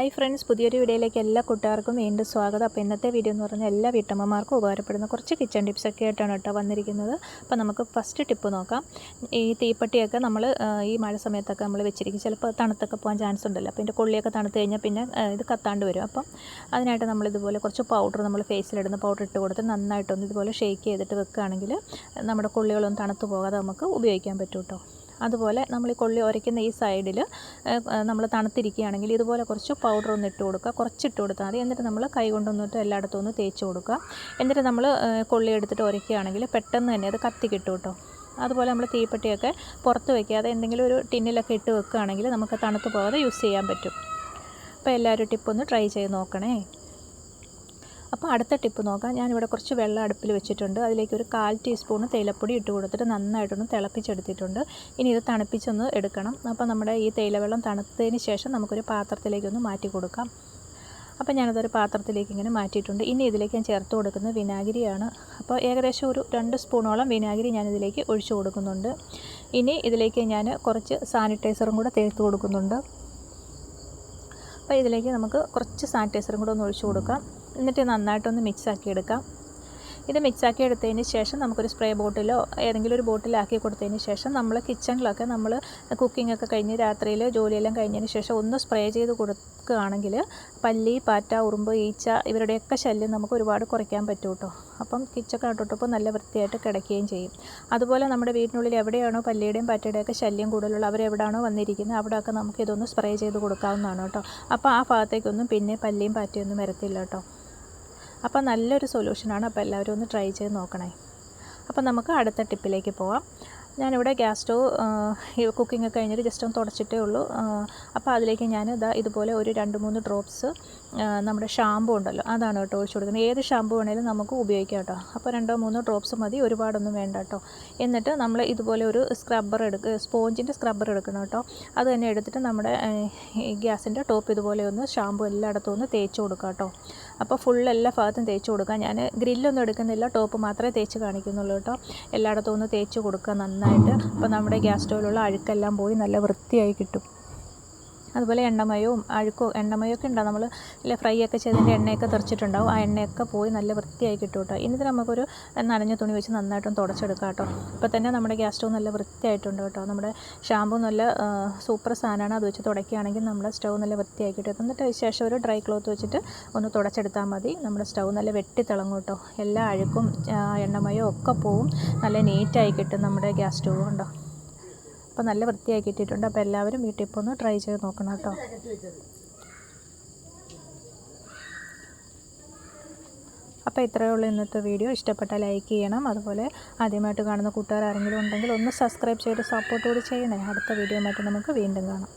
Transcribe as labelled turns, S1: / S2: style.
S1: Hi friends പുതിയൊരു വീഡിയോയിലേക്ക് എല്ലാ കൂട്ടുകാർക്കും വീണ്ടും സ്വാഗതം. അപ്പോൾ ഇന്നത്തെ വീഡിയോ എന്ന് പറഞ്ഞാൽ എല്ലാ വീട്ടമ്മമാർക്കും ഉപകാരപ്പെടുന്ന കുറച്ച് കിച്ചൺ ടിപ്സൊക്കെ ആയിട്ടാണ് കേട്ടോ വന്നിരിക്കുന്നത്. അപ്പോൾ നമുക്ക് ഫസ്റ്റ് ടിപ്പ് നോക്കാം. ഈ തീപ്പട്ടിയൊക്കെ നമ്മൾ ഈ മഴ സമയത്തൊക്കെ നമ്മൾ വെച്ചിരിക്കും. ചിലപ്പോൾ തണുത്തൊക്കെ പോകാൻ ചാൻസ് ഉണ്ടല്ലോ. അപ്പോൾ ഇതിന്റെ കൊള്ളിയൊക്കെ തണുത്ത് കഴിഞ്ഞാൽ പിന്നെ ഇത് കത്താണ്ട് വരും. അപ്പം അതിനായിട്ട് നമ്മൾ ഇതുപോലെ കുറച്ച് പൗഡർ നമ്മൾ ഫേസിലിടുന്ന പൗഡർ ഇട്ട് കൊടുത്ത് നന്നായിട്ടൊന്ന് ഇതുപോലെ ഷേക്ക് ചെയ്തിട്ട് വെക്കുകയാണെങ്കിൽ നമ്മുടെ കൊള്ളികളൊന്നും തണുത്ത് പോകാതെ നമുക്ക് ഉപയോഗിക്കാൻ പറ്റും കേട്ടോ. അതുപോലെ നമ്മൾ ഈ കൊള്ളി ഉരയ്ക്കുന്ന ഈ സൈഡിൽ നമ്മൾ തണുത്തിരിക്കുകയാണെങ്കിൽ ഇതുപോലെ കുറച്ച് പൗഡർ ഒന്ന് ഇട്ട് കൊടുക്കുക. കുറച്ച് ഇട്ട് കൊടുത്താൽ മതി. എന്നിട്ട് നമ്മൾ കൈ കൊണ്ടൊന്നിട്ട് എല്ലായിടത്തും ഒന്ന് തേച്ച് കൊടുക്കുക. എന്നിട്ട് നമ്മൾ കൊള്ളി എടുത്തിട്ട് ഉരയ്ക്കുകയാണെങ്കിൽ പെട്ടെന്ന് തന്നെ അത് കത്തി കിട്ടും കേട്ടോ. അതുപോലെ നമ്മൾ തീപ്പെട്ടിയൊക്കെ പുറത്ത് വയ്ക്കാതെ എന്തെങ്കിലും ഒരു ടിന്നിലൊക്കെ ഇട്ട് വെക്കുകയാണെങ്കിൽ നമുക്ക് തണുത്ത് പോകാതെ യൂസ് ചെയ്യാൻ പറ്റും. അപ്പോൾ എല്ലാവരും ടിപ്പൊന്ന് ട്രൈ ചെയ്ത് നോക്കണേ. അപ്പോൾ അടുത്ത ടിപ്പ് നോക്കാം. ഞാനിവിടെ കുറച്ച് വെള്ളം അടുപ്പിൽ വെച്ചിട്ടുണ്ട്. അതിലേക്ക് ഒരു കാൽ ടീസ്പൂൺ തേയിലപ്പൊടി ഇട്ട് കൊടുത്തിട്ട് നന്നായിട്ടൊന്ന് തിളപ്പിച്ചെടുത്തിട്ടുണ്ട്. ഇനി ഇത് തണുപ്പിച്ചൊന്ന് എടുക്കണം. അപ്പോൾ നമ്മുടെ ഈ തേയിലവെള്ളം തണുത്തതിന് ശേഷം നമുക്കൊരു പാത്രത്തിലേക്കൊന്ന് മാറ്റി കൊടുക്കാം. അപ്പോൾ ഞാനതൊരു പാത്രത്തിലേക്ക് ഇങ്ങനെ മാറ്റിയിട്ടുണ്ട്. ഇനി ഇതിലേക്ക് ഞാൻ ചേർത്ത് കൊടുക്കുന്നത് വിനാഗിരിയാണ്. അപ്പോൾ ഏകദേശം ഒരു രണ്ട് സ്പൂണോളം വിനാഗിരി ഞാനിതിലേക്ക് ഒഴിച്ചു കൊടുക്കുന്നുണ്ട്. ഇനി ഇതിലേക്ക് ഞാൻ കുറച്ച് സാനിറ്റൈസറും കൂടെ തേർത്ത് കൊടുക്കുന്നുണ്ട്. അപ്പോൾ ഇതിലേക്ക് നമുക്ക് കുറച്ച് സാനിറ്റൈസറും കൂടെ ഒന്ന് ഒഴിച്ചു കൊടുക്കാം. എന്നിട്ട് നന്നായിട്ടൊന്ന് മിക്സ് ആക്കി എടുക്കാം ഇത് മിക്സ് ആക്കി എടുത്തതിന് ശേഷം നമുക്കൊരു സ്പ്രേ ബോട്ടിലോ ഏതെങ്കിലും ഒരു ബോട്ടിലാക്കി കൊടുത്തതിന് ശേഷം നമ്മൾ കിച്ചണിലൊക്കെ നമ്മൾ കുക്കിംഗ് ഒക്കെ കഴിഞ്ഞ് രാത്രിയിൽ ജോലിയെല്ലാം കഴിഞ്ഞതിന് ശേഷം ഒന്ന് സ്പ്രേ ചെയ്ത് കൊടുക്കുകയാണെങ്കിൽ പല്ലി പാറ്റ ഉറുമ്പ് ഈച്ച ഇവരുടെയൊക്കെ ശല്യം നമുക്ക് ഒരുപാട് കുറയ്ക്കാൻ പറ്റും കേട്ടോ. അപ്പം കിച്ചൊക്കെ ഇട്ടിട്ടപ്പോൾ നല്ല വൃത്തിയായിട്ട് കിടക്കുകയും ചെയ്യും. അതുപോലെ നമ്മുടെ വീടിനുള്ളിൽ എവിടെയാണോ പല്ലിയുടെയും പാറ്റയുടെയൊക്കെ ശല്യം കൂടുതലുള്ള അവരെവിടെയാണോ വന്നിരിക്കുന്നത് അവിടെയൊക്കെ നമുക്ക് ഇതൊന്ന് സ്പ്രേ ചെയ്ത് കൊടുക്കാവുന്നതാണ് കേട്ടോ. അപ്പോൾ ആ ഭാഗത്തേക്കൊന്നും പിന്നെ പല്ലിയും പാറ്റയൊന്നും വരത്തില്ല കേട്ടോ. അപ്പോൾ നല്ലൊരു സൊല്യൂഷനാണ് അപ്പോൾ എല്ലാവരും ഒന്ന് ട്രൈ ചെയ്ത് നോക്കണേ. അപ്പോൾ നമുക്ക് അടുത്ത ടിപ്പിലേക്ക് പോവാം. ഞാനിവിടെ ഗ്യാസ് സ്റ്റവ് കുക്കിംഗ് ഒക്കെ കഴിഞ്ഞിട്ട് ജസ്റ്റ് ഒന്ന് തുടച്ചിട്ടേ ഉള്ളൂ. അപ്പോൾ അതിലേക്ക് ഞാൻ ഇതാ ഇതുപോലെ ഒരു രണ്ട് മൂന്ന് ഡ്രോപ്സ് നമ്മുടെ ഷാമ്പു ഉണ്ടല്ലോ അതാണ് കേട്ടോ ഒഴിച്ചു കൊടുക്കുന്നത്. ഏത് ഷാമ്പു വേണേലും നമുക്ക് ഉപയോഗിക്കാം കേട്ടോ. അപ്പോൾ രണ്ടോ മൂന്നോ ഡ്രോപ്സ് മതി ഒരുപാടൊന്നും വേണ്ട കേട്ടോ. എന്നിട്ട് നമ്മൾ ഇതുപോലെ ഒരു സ്ക്രബ്ബർ എടുക്കുക സ്പോഞ്ചിന്റെ സ്ക്രബ്ബർ എടുക്കണം കേട്ടോ. അത് തന്നെ എടുത്തിട്ട് നമ്മുടെ ഗ്യാസിന്റെ ടോപ്പ് ഇതുപോലെ ഒന്ന് ഷാമ്പു എല്ലായിടത്തും ഒന്ന് തേച്ച് കൊടുക്കുക കേട്ടോ. അപ്പോൾ ഫുൾ എല്ലാ ഭാഗത്തും തേച്ച് കൊടുക്കുക ഞാൻ ഗ്രില്ലൊന്നും എടുക്കുന്നില്ല. ടോപ്പ് മാത്രമേ തേച്ച് കാണിക്കുന്നുള്ളൂ കേട്ടോ. എല്ലായിടത്തും ഒന്ന് തേച്ച് കൊടുക്കുക നന്നായിട്ട്. അപ്പോൾ നമ്മുടെ ഗ്യാസ് സ്റ്റോവിലുള്ള അഴുക്കെല്ലാം പോയി നല്ല വൃത്തിയായി കിട്ടും. അതുപോലെ എണ്ണമയവും അഴുക്കോ എണ്ണമയൊക്കെ ഉണ്ടാവും. നമ്മൾ അല്ലെ ഫ്രൈ ഒക്കെ ചെയ്തതിന്റെ എണ്ണയൊക്കെ തെറിച്ചിട്ടുണ്ടാവും. ആ എണ്ണയൊക്കെ പോയി നല്ല വൃത്തിയായി കിട്ടും കേട്ടോ. എന്നിട്ട് നമുക്കൊരു നനഞ്ഞ തുണി വെച്ച് നന്നായിട്ടും തുടച്ചെടുക്കാം കേട്ടോ. ഇപ്പോൾ തന്നെ നമ്മുടെ ഗ്യാസ് സ്റ്റൗ നല്ല വൃത്തിയായിട്ടുണ്ട് കേട്ടോ. നമ്മുടെ ഷാമ്പു നല്ല സൂപ്പർ സാധനമാണ്. അത് വെച്ച് തുടയ്ക്കുകയാണെങ്കിൽ നമ്മുടെ സ്റ്റൗ നല്ല വൃത്തിയായി കിട്ടും. എന്നിട്ട് ശേഷം ഒരു ഡ്രൈ ക്ലോത്ത് വെച്ചിട്ട് ഒന്ന് തുടച്ചെടുത്താൽ മതി. നമ്മുടെ സ്റ്റൗ നല്ല വെട്ടി തിളങ്ങും കേട്ടോ. എല്ലാ അഴുക്കും എണ്ണമയോ ഒക്കെ പോവും. നല്ല നീറ്റായി കിട്ടും നമ്മുടെ ഗ്യാസ് സ്റ്റൗ കണ്ടോ. അപ്പോൾ നല്ല വൃത്തിയാക്കി ഇട്ടിട്ടുണ്ട് അപ്പോൾ എല്ലാവരും വീട്ടിൽ ഇപ്പോൾ ഒന്ന് ട്രൈ ചെയ്ത് നോക്കണം കേട്ടോ. അപ്പോൾ ഇത്രയേ ഉള്ളൂ ഇന്നത്തെ വീഡിയോ ഇഷ്ടപ്പെട്ടാൽ ലൈക്ക് ചെയ്യണം. അതുപോലെ ആദ്യമായിട്ട് കാണുന്ന കൂട്ടുകാർ ആരെങ്കിലും ഉണ്ടെങ്കിൽ ഒന്ന് സബ്സ്ക്രൈബ് ചെയ്ത് സപ്പോർട്ട് കൂടി ചെയ്യണേ. അടുത്ത വീഡിയോ നമുക്ക് വീണ്ടും കാണാം.